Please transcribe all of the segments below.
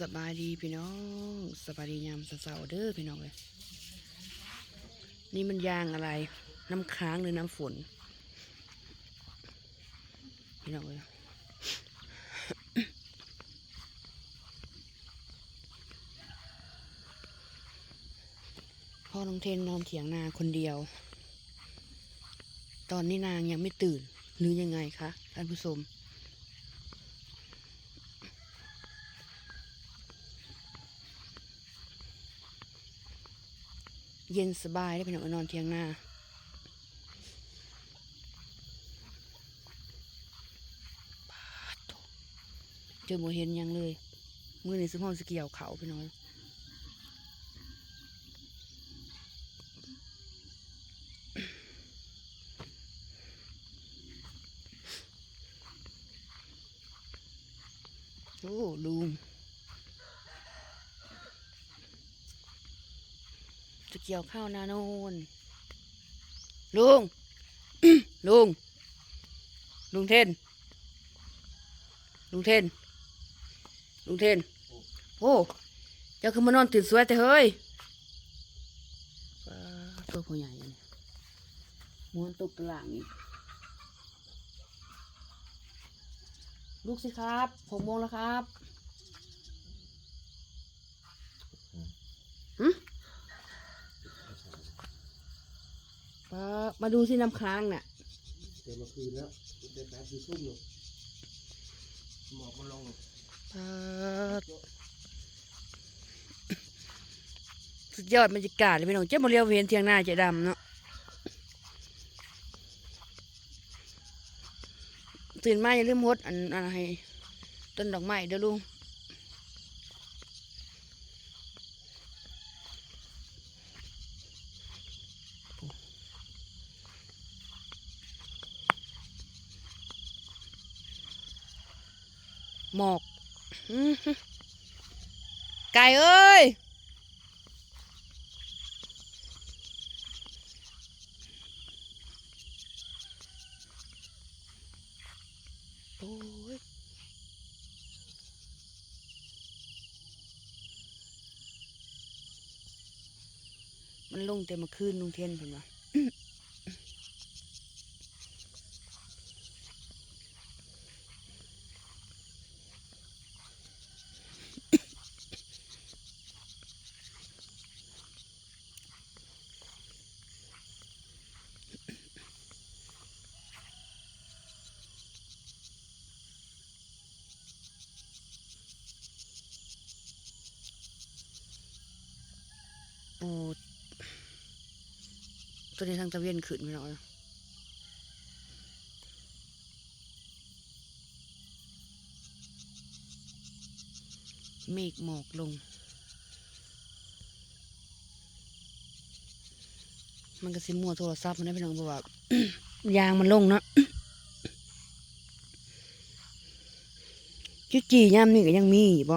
สบายดีพี่น้องสบายดียามเสาร์เด้อพี่น้องเลยนี่มันยางอะไร น้ำค้างหรือน้ำฝน พี่น้องเลยพ่อน้องเทนนอนเถียงนาคนเดียว ตอนนี้นางยังไม่ตื่นหรือยังไงคะท่านผู้ชม เย็นสบายได้เป็นนอนเทียงหน้าเจอโมเห็นยังเลย มือในสมองสเกี่ยวเขาไปน่อยโอ้ลุง จะ เกี่ยวข้าวนาโนนลุง ลุง ลุงเทน ลุงเทน ลุงเทน โอ้เจ้าคือมานอนตื่นสวยแต่เฮ้ยตัวผู้ใหญ่เนี่ยม้วนตุกตะหลังอีกลูกสิครับหกโมงแล้วครับหืม ป้า มาดูสิน้ำค้างน่ะเดี๋ยวมาคืนแล้วเดี๋ยวแป๊บคือทุ่มอยู่หมอกมันลงป้าสุดยอดบรรยากาศเลยพี่น้องเจ้ามาเรียวเวียนเทียงหน้าเจ๊ดำเนาะตื่นมาอย่าลืมฮดอันอันให้ต้นดอกไม้เด้อลุง หมอกไก่เอ้ย โอ้ยมันลงแต่เมาคืนลุงเทียนเพิ่นว่าปู ตัวนี้ทางตะเวียนขึ้นไม่น้อยเมฆหมอกลง มันก็สิมัวโทรศัพท์มันได้พี่น้องบอกว่ายางมันลงเนาะจุจีย่ำนี่ก็ยังมีอยู่บ่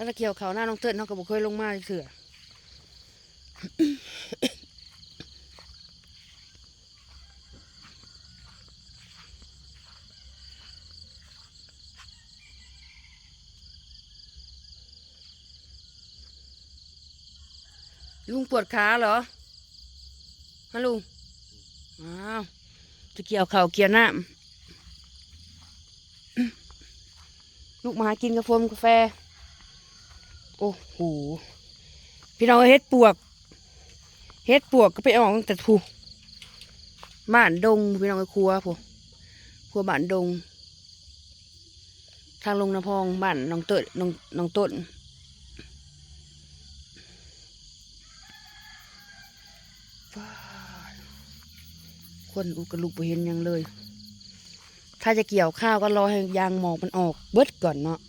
หึถ้าตะเกียวเขาหน้าน้องเติ้ลเขาก็บ่เคยลงมาเถื่อลุงปวดขาเหรอฮะลุง อ้าวตะเกียวเข่าเกียวน้ำลูกมาหากินกาแฟกาแฟ โอ้โห พี่น้องเฮ็ดปวก เฮ็ดปวกก็ไปออกตั้งแต่ผูบ้านดง พี่น้องครัวผูครัวบ้านดง ทางลงนาพองบ้านน้องเต้นน้องน้องต้นคนอุกลุกไปเห็นยังเลย ถ้าจะเกี่ยวข้าวก็รอให้ยางหมอกมันออกเบิดก่อนเนาะ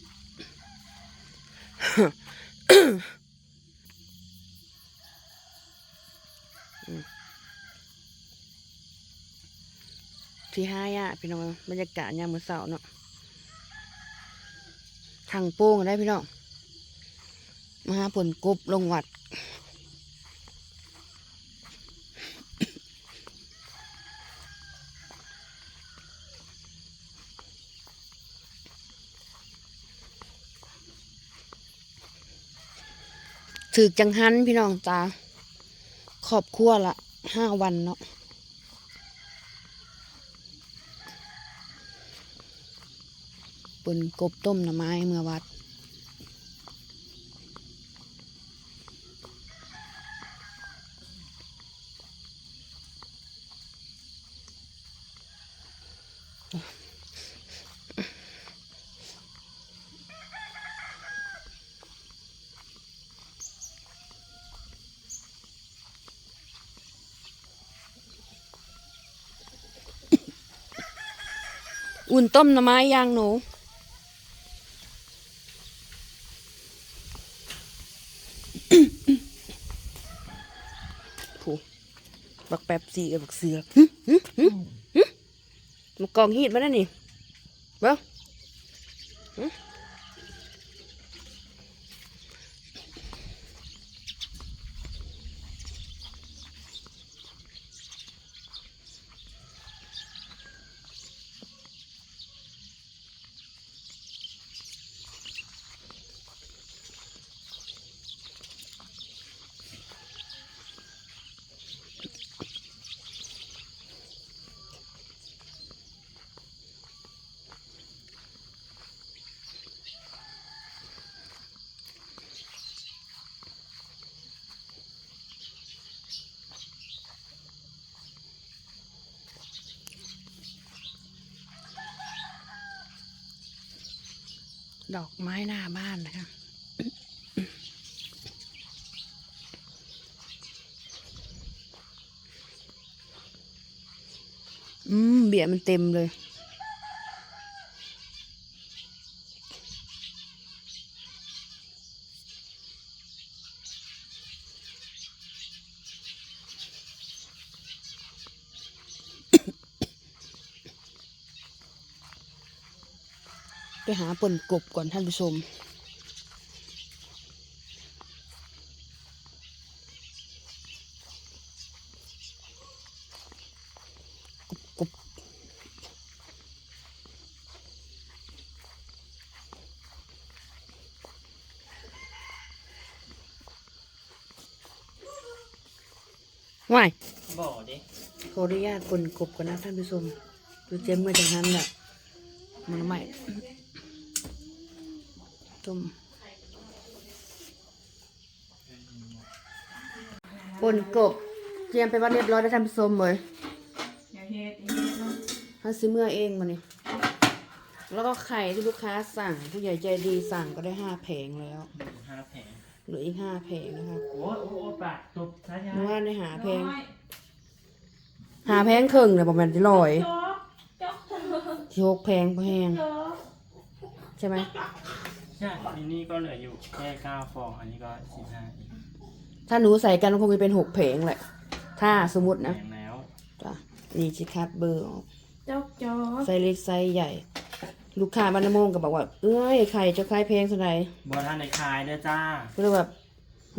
ที่ห้าอะพี่น้องบรรยากาศยามมื้อเสาร์เนาะทางโป้งได้พี่น้องมาหาผลกบลงวัด ถือจังหันพี่น้องจ้าขอบครัวละห้าวันเนาะปนกบต้มหน่อไม้เมื่อวัดอ นต้มหน่อไม้ย่างหนู ผูบักแป๊บสีกับบักเสือกหึหึหึหึมากองฮีดมาแล้วนี่เบ้า ดอกไม้หน้าบ้านนะคะอืมเบียมันเต็มเลย หาปนกบก่อนท่านผู้ชม กบกบว่ายบ่ดิขออนุญาตปนกบก่อนนะท่านผู้ชมดูเจมเมื่อจากนั้นแหละมันใหม่ ต้มปนกบเตรียมไปวัดเรียบร้อยแล้วท่านผู้ชมเลยอย่าเฮ็ดอย่าเฮ็ดเนาะถ้าซื้อเมื่อเองมานี่แล้วก็ไข่ที่ลูกค้าสั่งผู้ใหญ่ใจดีสั่งก็ได้ห้าแผงแล้ว ห้าแผงเหลืออีกห้าแผงนะครับโอ้ยโอ้ยปากตบซะยาเมื่อวานได้หาแผงน้อยหาแผงครึ่งเลยประมาณที่ร้อยจ๊อกจ๊อกที่หกแผงแพงจ๊อกใช่ไหม ใช่อันนี้ก็เหลืออยู่แค่เก้าฟอง อันนี้ก็สิบห้าอีกถ้าหนูใส่กันคงจะเป็นหกแผงแหละ ถ้าสมมติแผนะงแล้วจ้ะนี่ชิคัดเบอร์ออกจ๊อกจ๊อกไซส์เล็กไซส์ใหญ่ ลูกค้าบ้านน้ำมงก็บอกว่า เอ้ยไข่จะขายแพงเท่าไหร่บอท่านในคายเด้อจ้าก็เลยแบบ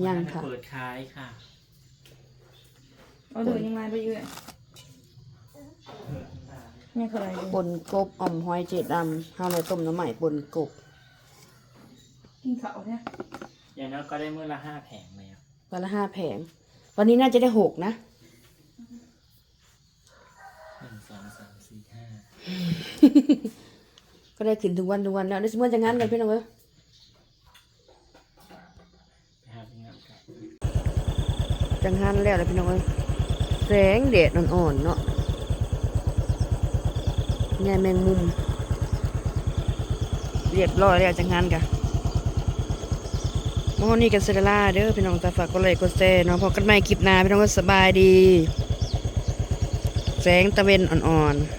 ยังบ่ทันได้ค่ะ เปิดคายค่ะ เอาดูยังไงไปเยอะไม่เคยเลยปนกบอ่อมหอยเจ็ดดำข้าวในต้มน้ำใหม่ปนกบ กินข้าวเนี่ยอย่างนั้นก็ได้มื้อละห้าแผงแล้ววันละห้าแผง วันนี้น่าจะได้หกนะ หนึ่งสองสามสี่ห้าก็ได้ขึ้นทุกวันทุกวันแล้วได้สมมติจะงานกันพี่น้องเอ้ยไปหาเป็นงานกันจังหันแล้วเลยพี่น้องเอ้ยแสงแดดอ่อนๆเนาะแง่แมงมุม เรียบร้อยแล้วจังหันกะ มอนี่กันเซเดล่าเด้อพี่น้องตาฝากก็เลยก็แซ่เนาะพอกันใหม่คลิปหน้าพี่น้องก็สบายดี แสงตะเวนอ่อนๆ